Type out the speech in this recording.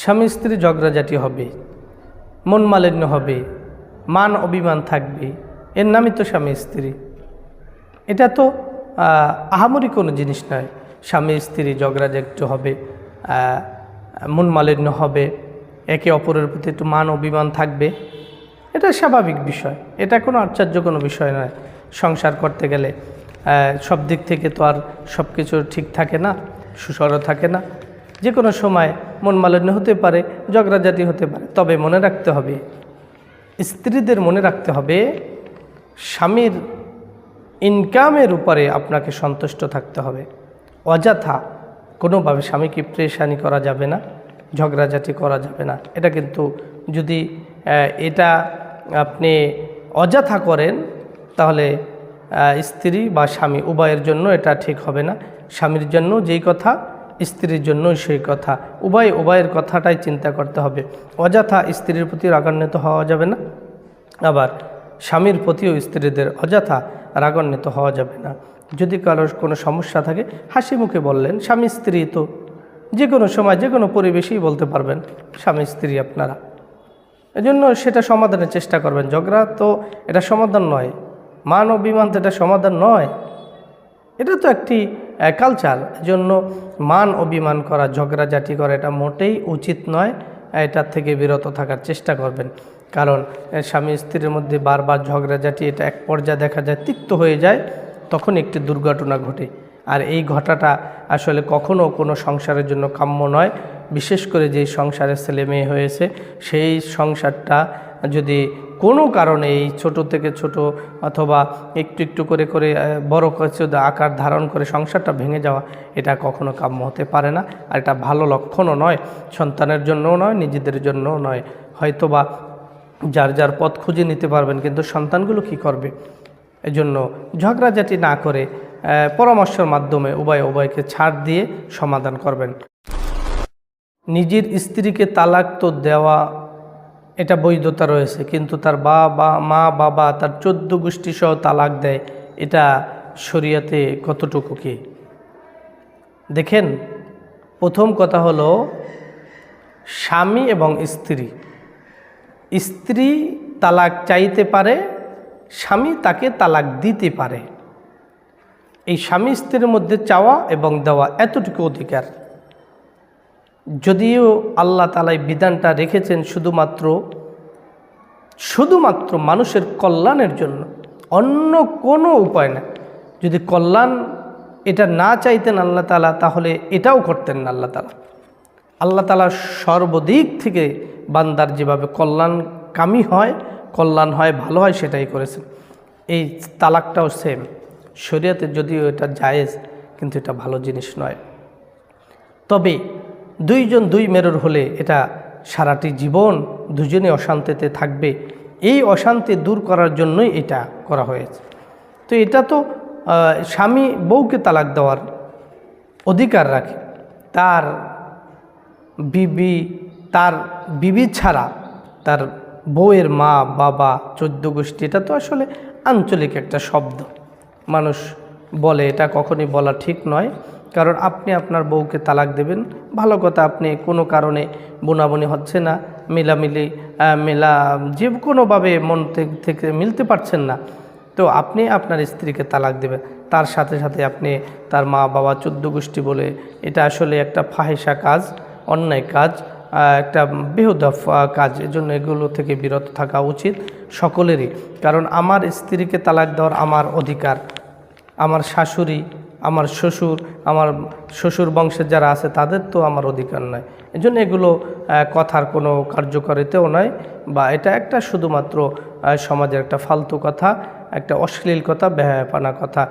স্বামী স্ত্রী ঝগড়াঝাটি হবে, মন মালিন্য হবে, মান অভিমান থাকবে। এর নামই তো স্বামী স্ত্রী। এটা তো আহামরি কোনো জিনিস নয়। স্বামী স্ত্রী ঝগড়াঝাটি হবে মন মালিন্য হবে, একে অপরের প্রতি একটু মান অভিমান থাকবে। এটা স্বাভাবিক বিষয়। এটা কোনো আশ্চর্য কোনো বিষয় নয়। সংসার করতে গেলে সব দিক থেকে তো আর সব কিছু ঠিক থাকে না সুসর থাকে না। যে কোনো সময় মন মালিন্য হতে পারে ঝগড়াঝাটি হতে পারে। তবে মনে রাখতে হবে, স্ত্রীদের মনে রাখতে হবে, স্বামীর ইনকামের উপরে আপনাকে সন্তুষ্ট থাকতে হবে। অযথা কোনোভাবে স্বামীকে প্রেশানি করা যাবে না ঝগড়াঝাটি করা যাবে না। এটা কিন্তু যদি এটা আপনি অযথা করেন, তাহলে স্ত্রী বা স্বামী উভয়ের জন্য এটা ঠিক হবে না। স্বামীর জন্য যেই কথা স্ত্রীর জন্য সেই কথা। উভয় উভয়ের কথাটাই চিন্তা করতে হবে। অযথা স্ত্রীর প্রতি রাগান্বিত হওয়া যাবে না। আবার স্বামীর প্রতিও স্ত্রীদের অযথা রাগান্বিত হওয়া যাবে না। যদি কারোর কোনো সমস্যা থাকে, হাসি মুখে বললেন, স্বামী স্ত্রী তো যে কোনো সময়, যে কোনো পরিবেশেই বলতে পারবেন, স্বামী স্ত্রী আপনারা। এজন্য সেটা সমাধানের চেষ্টা করবেন। ঝগড়া তো এটা সমাধান নয়। মান অভিমান তো এটা সমাধান নয়। এটা তো একটি কালচার জন্য মান অভিমান করা, ঝগড়াঝাটি করা, এটা মোটেই উচিত নয়। এটার থেকে বিরত থাকার চেষ্টা করবেন। কারণ স্বামী স্ত্রীর মধ্যে বারবার ঝগড়াঝাটি, এটা এক পর্যায়ে দেখা যায়, তিক্ত হয়ে যায়, তখন একটি দুর্ঘটনা ঘটে। আর এই ঘটাটা আসলে কখনও কোনো সংসারের জন্য কাম্য নয়। বিশেষ করে যেই সংসারে ছেলে মেয়ে হয়েছে, সেই সংসারটা যদি কোনো কারণে এই ছোটো থেকে ছোট অথবা একটু একটু করে করে বড় কিছু আকার ধারণ করে সংসারটা ভেঙে যাওয়া, এটা কখনো কাম্য হতে পারে না। আর এটা ভালো লক্ষণও নয়, সন্তানের জন্যও নয়, নিজেদের জন্যও নয়। হয়তোবা যার যার পথ খুঁজে নিতে পারবেন, কিন্তু সন্তানগুলো কি করবে? এজন্য ঝগড়াঝাটি না করে পরামর্শের মাধ্যমে উভয় উভয়কে ছাড় দিয়ে সমাধান করবেন। নিজের স্ত্রীকে তালাক তো দেওয়া, এটা বৈধতা রয়েছে, কিন্তু তার বাবা, মা, বাবা, তার চোদ্দ গোষ্ঠী সহ তালাক দেয়, এটা শরিয়াতে কতটুকু কি? দেখেন, প্রথম কথা হলো স্বামী এবং স্ত্রী। স্ত্রী তালাক চাইতে পারে, স্বামী তাকে তালাক দিতে পারে। এই স্বামী স্ত্রীর মধ্যে চাওয়া এবং দেওয়া এতটুকু অধিকার। যদিও আল্লাহ তালাই বিধানটা রেখেছেন শুধুমাত্র শুধুমাত্র মানুষের কল্যাণের জন্য, অন্য কোনো উপায় না। যদি কল্যাণ এটা না চাইতেন আল্লাহ তালা তাহলে এটাও করতেন না আল্লাহ তালা আল্লাহ তালা সর্বদিক থেকে বান্দার যেভাবে কল্যাণকামী হয়, কল্যাণ হয়, ভালো হয় সেটাই করেছেন। এই তালাকটাও সেম শরীয়তে যদিও এটা জায়েজ, কিন্তু এটা ভালো জিনিস নয়। তবে দুইজন দুই মেরুর হলে এটা সারাটি জীবন দুজনে অশান্তিতে থাকবে। এই অশান্তি দূর করার জন্যই এটা করা হয়েছে। তো এটা তো স্বামী বউকে তালাক দেওয়ার অধিকার রাখে। তার বিবি তার বিবি ছাড়া তার বউয়ের মা, বাবা, চোদ্দ গোষ্ঠী, এটা তো আসলে আঞ্চলিক একটা শব্দ। মানুষ বলে এটা কখনই বলা ঠিক নয়। কারণ আপনি আপনার বউকে তালাক দেবেন। ভালো কথা, আপনি কোনো কারণে বোনাবনি হচ্ছে না, মিলামিলি মেলা, যে কোনোভাবে মন থেকে মিলতে পারছেন না। তো আপনি আপনার স্ত্রীকে তালাক দেবেন। তার সাথে সাথে আপনি তার মা বাবা চোদ্দ গোষ্ঠী বলে এটা আসলে একটা ফাহেসা কাজ, অন্যায় কাজ একটা বেহুদা ফ- কাজ। এজন্য এগুলো থেকে বিরত থাকা উচিত সকলেরই। কারণ আমার স্ত্রীকে তালাক দেওয়ার আমার অধিকার। আমার শাশুড়ি আমার শ্বশুর আমার শ্বশুর বংশের যারা আছে তাদের তো আমার অধিকার নয় এজন্য এগুলো কথার কোনো কার্যকারিতাও নয় বা এটা একটা শুধুমাত্র সমাজের একটা ফালতু কথা, একটা অশ্লীল কথা, বেহায়াপানা কথা।